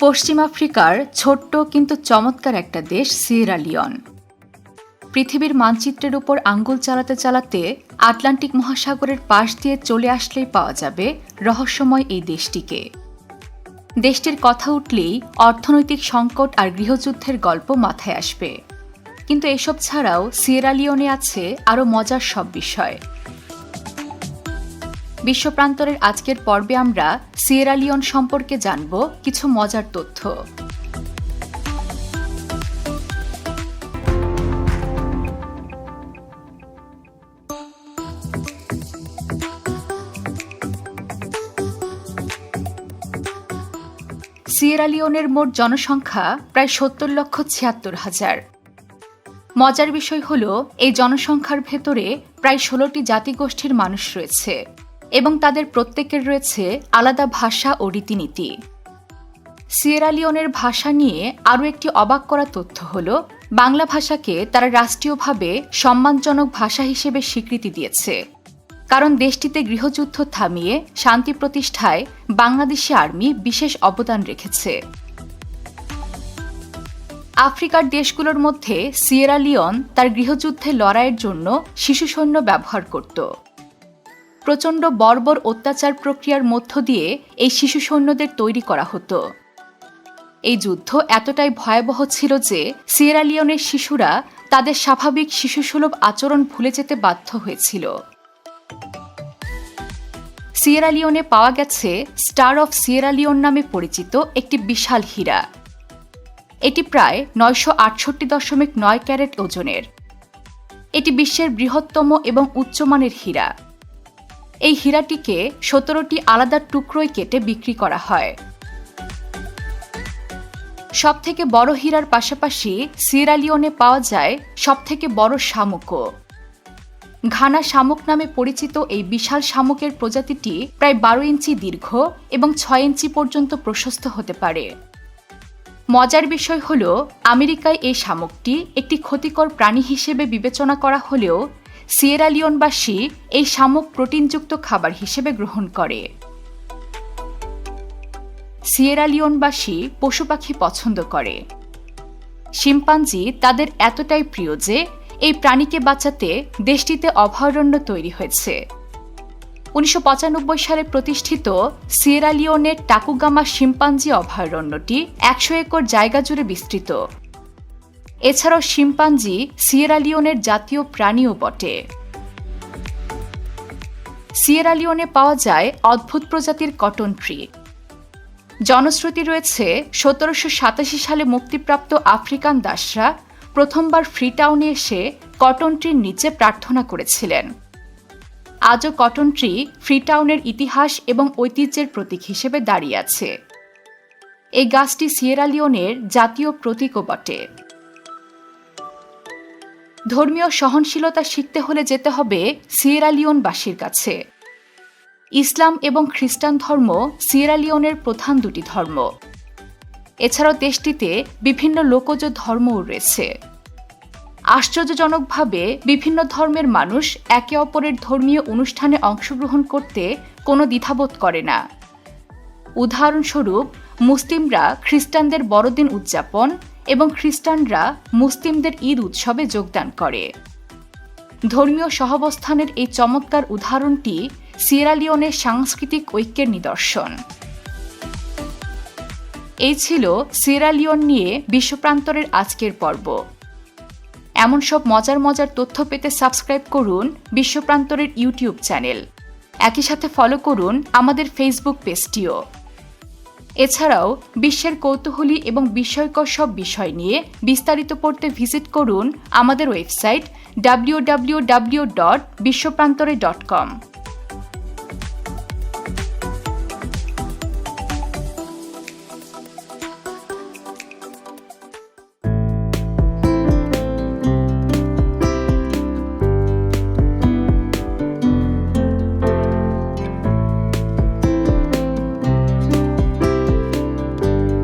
পশ্চিম আফ্রিকার ছোট্ট কিন্তু চমৎকার একটা দেশ, সিয়েরা লিওন। পৃথিবীর মানচিত্রের উপর আঙ্গুল চালাতে চালাতে আটলান্টিক মহাসাগরের পাশ দিয়ে চলে আসলেই পাওয়া যাবে রহস্যময় এই দেশটিকে। দেশটির কথা উঠলেই অর্থনৈতিক সংকট আর গৃহযুদ্ধের গল্প মাথায় আসবে। কিন্তু এসব ছাড়াও সিয়েরালিওনে আছে আরও মজার সব বিষয়। বিশ্বপ্রান্তরের আজকের পর্বে আমরা সিয়েরালিয়ন সম্পর্কে জানব কিছু মজার তথ্য। সিয়েরালিওনের মোট জনসংখ্যা প্রায় সত্তর লক্ষ ছিয়াত্তর হাজার। মজার বিষয় হল, এই জনসংখ্যার ভেতরে প্রায় ষোলোটি জাতিগোষ্ঠীর মানুষ রয়েছে। এবং তাদের প্রত্যেকের রয়েছে আলাদা ভাষা ও রীতিনীতি। সিয়েরালিওনের ভাষা নিয়ে আরও একটি অবাক করা তথ্য হল, বাংলা ভাষাকে তারা রাষ্ট্রীয়ভাবে সম্মানজনক ভাষা হিসেবে স্বীকৃতি দিয়েছে। কারণ দেশটিতে গৃহযুদ্ধ থামিয়ে শান্তি প্রতিষ্ঠায় বাংলাদেশি আর্মি বিশেষ অবদান রেখেছে। আফ্রিকার দেশগুলোর মধ্যে সিয়েরা লিওন তার গৃহযুদ্ধে লড়াইয়ের জন্য শিশু সৈন্য ব্যবহার করত। প্রচণ্ড বর্বর অত্যাচার প্রক্রিয়ার মধ্য দিয়ে এই শিশু সৈন্যদের তৈরি করা হতো। এই যুদ্ধ এতটাই ভয়াবহ ছিল যে সিয়েরালিয়নের শিশুরা তাদের স্বাভাবিক শিশুসুলভ আচরণ ভুলে যেতে বাধ্য হয়েছিল। সিয়েরালিওনে পাওয়া গেছে স্টার অফ সিয়েরালিওন নামে পরিচিত একটি বিশাল হীরা। এটি প্রায় নয়শো আটষট্টি দশমিক নয় ক্যারেট ওজনের। এটি বিশ্বের বৃহত্তম এবং উচ্চমানের হীরা। এই হীরাটিকে সতেরোটি আলাদা টুকরোয় কেটে বিক্রি করা হয়। সবথেকে বড় হীরার পাশাপাশি সিরালিওনে পাওয়া যায় সবথেকে বড় শামুকও। ঘানা শামুক নামে পরিচিত এই বিশাল শামুকের প্রজাতিটি প্রায় বারো ইঞ্চি দীর্ঘ এবং ছয় ইঞ্চি পর্যন্ত প্রশস্ত হতে পারে। মজার বিষয় হল, আমেরিকায় এই শামুকটি একটি ক্ষতিকর প্রাণী হিসেবে বিবেচনা করা হলেও সিয়েরালিয়নবাসী এই শামুক প্রোটিনযুক্ত খাবার হিসেবে গ্রহণ করে। সিয়েরালিয়নবাসী পশু পাখি পছন্দ করে। শিম্পাঞ্জি তাদের এতটাই প্রিয় যে এই প্রাণীকে বাঁচাতে দেশটিতে অভয়ারণ্য তৈরি হয়েছে। উনিশশো পঁচানব্বই সালে প্রতিষ্ঠিত সিয়েরালিওনের টাকুগামা শিম্পাঞ্জি অভয়ারণ্যটি একশো একর জায়গা জুড়ে বিস্তৃত। এছাড়াও শিম্পাঞ্জি সিয়েরালিওনের জাতীয় প্রাণীও বটে। সিয়েরালিওনে পাওয়া যায় অদ্ভুত প্রজাতির কটন ট্রি। জনশ্রুতি রয়েছে, সতেরোশো সাতাশি সালে মুক্তিপ্রাপ্ত আফ্রিকান দাসরা প্রথমবার ফ্রিটাউনে এসে কটন ট্রির নিচে প্রার্থনা করেছিলেন। আজও কটন ট্রি ফ্রিটাউনের ইতিহাস এবং ঐতিহ্যের প্রতীক হিসেবে দাঁড়িয়ে আছে। এই গাছটি সিয়েরালিওনের জাতীয় প্রতীকও বটে। ধর্মীয় সহনশীলতা শিখতে হলে যেতে হবে সিয়েরালিওনবাসীর কাছে। ইসলাম এবং খ্রিস্টান ধর্ম সিয়েরালিওনের প্রধান দুটি ধর্ম। এছাড়াও দেশটিতে বিভিন্ন লোকজ ধর্মও রয়েছে। আশ্চর্যজনকভাবে বিভিন্ন ধর্মের মানুষ একে অপরের ধর্মীয় অনুষ্ঠানে অংশগ্রহণ করতে কোনো দ্বিধাবোধ করে না। উদাহরণস্বরূপ, মুসলিমরা খ্রিস্টানদের বড়দিন উদযাপন এবং খ্রিস্টানরা মুসলিমদের ঈদ উৎসবে যোগদান করে। ধর্মীয় সহাবস্থানের এই চমৎকার উদাহরণটি সিয়েরালিওনের সাংস্কৃতিক ঐক্যের নিদর্শন। এই ছিল সিয়েরালিওন নিয়ে বিশ্বপ্রান্তরের আজকের পর্ব। এমন সব মজার মজার তথ্য পেতে সাবস্ক্রাইব করুন বিশ্বপ্রান্তরের ইউটিউব চ্যানেল। একই সাথে ফলো করুন আমাদের ফেসবুক পেজটিও এছাড়াও বিশ্বের কৌতূহলী এবং বিস্ময়কর সব বিষয় নিয়ে বিস্তারিত পড়তে ভিজিট করুন আমাদের website W W W dot বিশ্বপ্রান্তরে dot কম